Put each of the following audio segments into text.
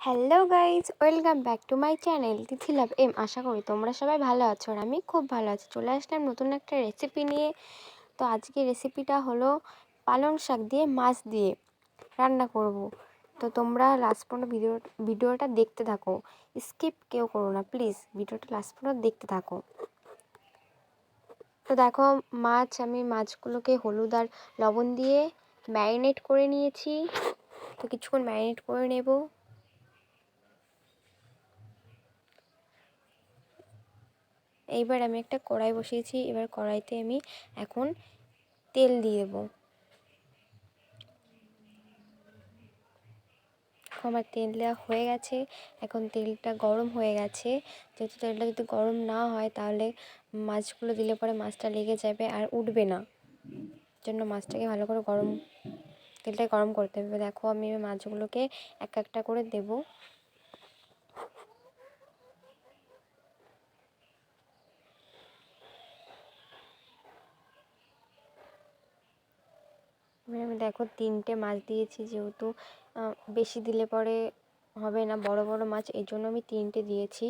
Hello guys welcome back to my channel Tithi love M আশা করি তোমরা সবাই ভালো আছো আর আমি খুব ভালো আছি। চলে আসলাম নতুন একটা রেসিপি নিয়ে। তো আজকে রেসিপিটা হলো পালং শাক দিয়ে মাছ দিয়ে রান্না করব। তো তোমরা লাস্ট পর্যন্ত ভিডিও ভিডিওটা দেখতে থাকো। স্কিপ কেউ করো না প্লিজ ভিডিওটা লাস্ট পর্যন্ত দেখতে থাকো। তো দেখো, মাছ, আমি মাছগুলোকে হলুদ আর লবণ দিয়ে ম্যারিনেট করে নিয়েছি। তো কিছুক্ষণ ম্যারিনেট করে নেব। এইবার আমি একটা কড়াই বসিয়েছি, এবার কড়াইতে আমি এখন তেল দিয়ে দেবো। আমার তেল দেওয়া হয়ে গেছে, এখন তেলটা গরম হয়ে গেছে। যেহেতু তেলটা যদি গরম না হয়, তাহলে মাছগুলো দিলে পরে মাছটা লেগে যাবে আর উঠবে না। জন্য মাছটাকে ভালো করে গরম, তেলটাকে গরম করতে হবে। দেখো আমি মাছগুলোকে এক একটা করে দেবো। আমি দেখো তিনটে মাছ দিয়েছি যেহেতু বেশি দিলে পরে হবে না, বড় বড় মাছ, এই জন্য আমি তিনটে দিয়েছি।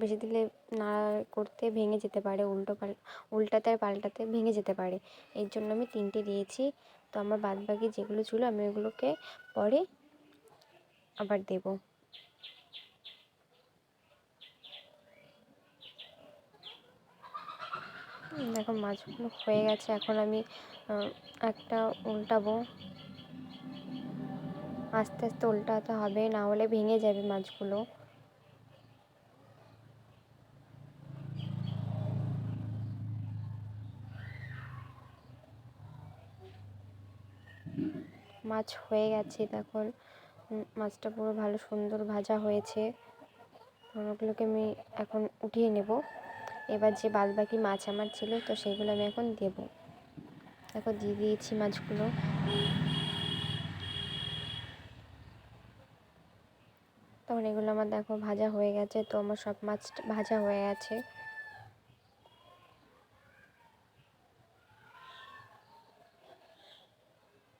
বেশি দিলে না করতে ভেঙে যেতে পারে, উল্টো পাল, উল্টাতে আর পাল্টাতে ভেঙে যেতে পারে, এর জন্য আমি তিনটে দিয়েছি। তো আমার বাদ বাকি যেগুলো ছিল আমি ওগুলোকে পরে আবার দেবো। দেখো মাছগুলো হয়ে গেছে, এখন আমি একটা উল্টাবো। আস্তে আস্তে উল্টাতে হবে, না হলে ভেঙে যাবে মাছগুলো। মাছ হয়ে গেছে তখন মাছটা পুরো ভালো সুন্দর ভাজা হয়েছে। ওগুলোকে আমি এখন উঠিয়ে নেব। এবার যে বাদবাকি মাছ আমার ছিল, তো সেগুলো আমি এখন দেবো। দেখো দিয়ে দিয়েছি মাছগুলো। তখন এগুলো আমার দেখো ভাজা হয়ে গেছে, তো আমার সব মাছ ভাজা হয়ে গেছে।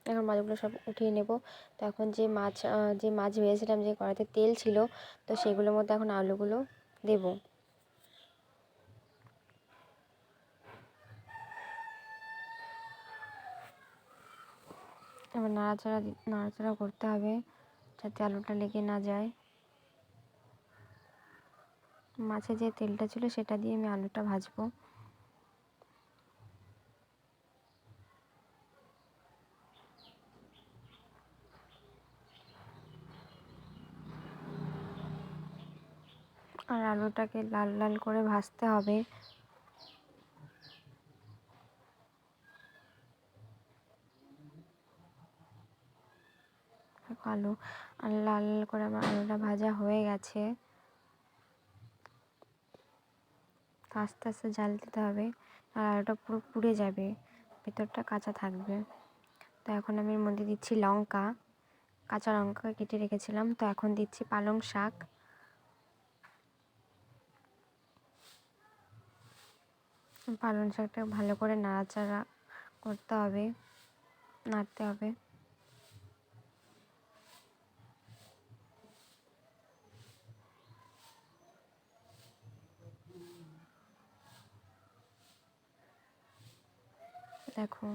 এখন মাছগুলো সব উঠিয়ে নেব। তো এখন যে মাছ যে মাছ ভেজেছিলাম যে কড়াতে তেল ছিল, তো সেগুলোর মধ্যে এখন আলুগুলো দেবো। এবার নাড়াচাড়া নাড়াচাড়া করতে হবে যাতে আলুটা লেগে না যায়। মাছে যে তেলটা ছিল সেটা দিয়ে আমি আলুটা ভাজবো। আর আলুটাকে লাল লাল করে ভাজতে হবে। আলু লাল করে আমার আলুটা ভাজা হয়ে গেছে। আস্তে আস্তে জাল দিতে হবে, আর আলুটা পুরো পুড়ে যাবে, ভেতরটা কাঁচা থাকবে। তো এখন আমি মধ্যে দিচ্ছি লঙ্কা, কাঁচা লঙ্কা কেটে রেখেছিলাম, তো এখন দিচ্ছি পালং শাক। পালং শাকটা ভালো করে নাড়াচাড়া করতে হবে, নাড়তে হবে। দেখো।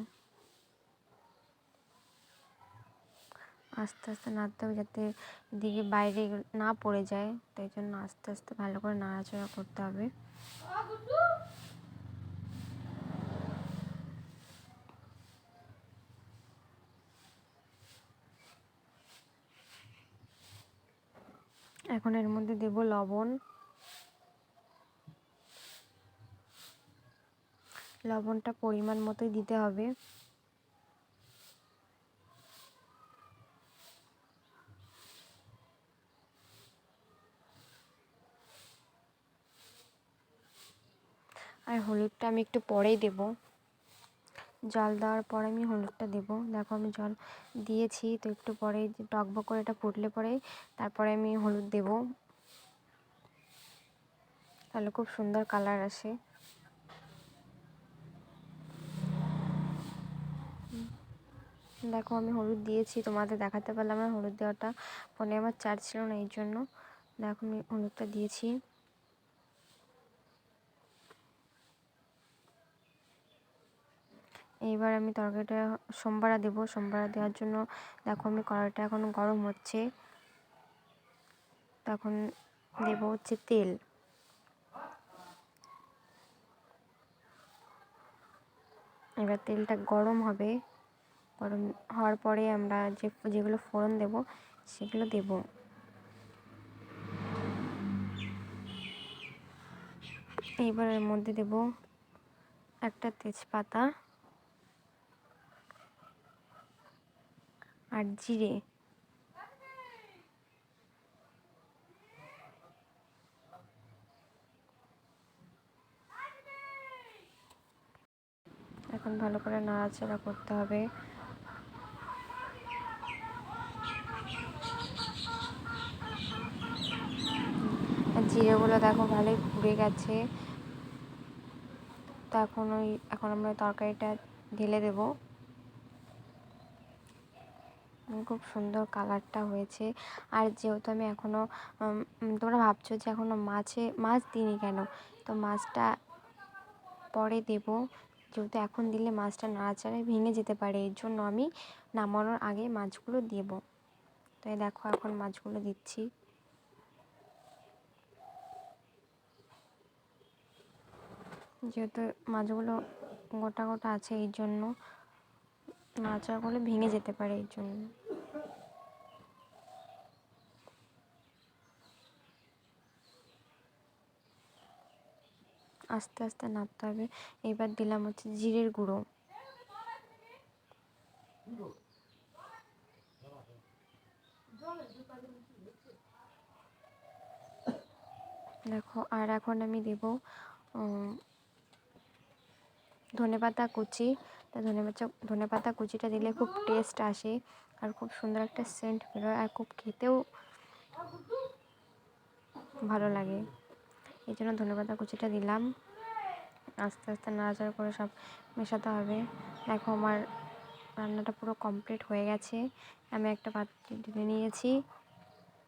আস্তে আস্তে নাড়তে হবে যাতে দিকে বাইরে না পড়ে যায়, তাই জন্য আস্তে আস্তে ভালো করে নাড়াচাড়া করতে হবে। এখন এর মধ্যে দেব লবণ। লবণটা পরিমাণ মতোই দিতে হবে। আর হলুদটা আমি একটু পরেই দেব। জল দেওয়ার পরে আমি হলুদটা দেব। দেখো আমি জল দিয়েছি, তো একটু পরে টকবক করে এটা ফুটলে পরে তারপরে আমি হলুদ দেব। তাহলে খুব সুন্দর কালার আসে। দেখো, আমি হলুদ দিয়েছি, তোমাদের দেখাতে পারলাম না, হলুদ দেওয়াটা ফোনে আমার চার্জ ছিল না, এই জন্য দেখো, আমি হলুদটা দিয়েছি। এইবার আমি তরকারিটা সোমবারা দেবো, সোমবারা দেওয়ার জন্য দেখো, আমি কড়াইটা এখন গরম হচ্ছে। তখন দেবো হচ্ছে তেল। এবার তেলটা গরম হবে। গরম হওয়ার পরে আমরা যে, যেগুলো ফোড়ন দেব, সেগুলো দেব। এইবার এর মধ্যে দেব একটা তেজপাতা আর জিরে। এখন ভালো করে নাড়াচাড়া করতে হবে। জিরেগুলো দেখো, ভালোই পুড়ে গেছে। তো এখন ওই, এখন আমরা তরকারিটা ঢেলে দেবো। খুব সুন্দর কালারটা হয়েছে। আর যেহেতু আমি এখনও তোমরা ভাবছ যে এখনও মাছে, মাছ দিইনি কেন? তো মাছটা পরে দেব। যেহেতু এখন দিলে মাছটা নাড়াচাড়ায় ভেঙে যেতে পারে, এর জন্য আমি নামানোর আগে মাছগুলো দেব। তাই দেখো, এখন মাছগুলো দিচ্ছি। যেহেতু মাছগুলো গোটা গোটা আছে, এই জন্য করলে ভেঙে যেতে পারে এই জন্য। আস্তে আস্তে নাড়তে হবে। এবার দিলাম হচ্ছে জিরের গুঁড়ো। দেখো, আর এখন আমি দেব ধনে পাতা কুচি। তা ধনে পাতা ধনে পাতা কুচিটা দিলে খুব টেস্ট আসে আর খুব সুন্দর একটা সেন্ট বেরোয় আর খুব খেতেও ভালো লাগে। এই জন্য ধনে পাতা কুচিটা দিলাম। আস্তে আস্তে নাড়াচাড়া করে সব মেশাতে হবে। দেখো আমার রান্নাটা পুরো কমপ্লিট হয়ে গেছে। আমি একটা পাত্রে ঢেলে নিয়েছি।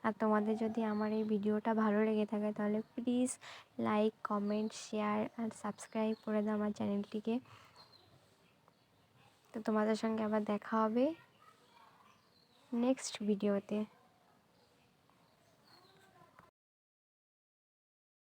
আর তোমাদের যদি আমার এই ভিডিওটা ভালো লেগে থাকে তাহলে প্লিজ লাইক কমেন্ট শেয়ার আর সাবস্ক্রাইব করে দাও আমার চ্যানেলটিকে তো তোমাদের সঙ্গে আবার দেখা হবে নেক্সট ভিডিওতে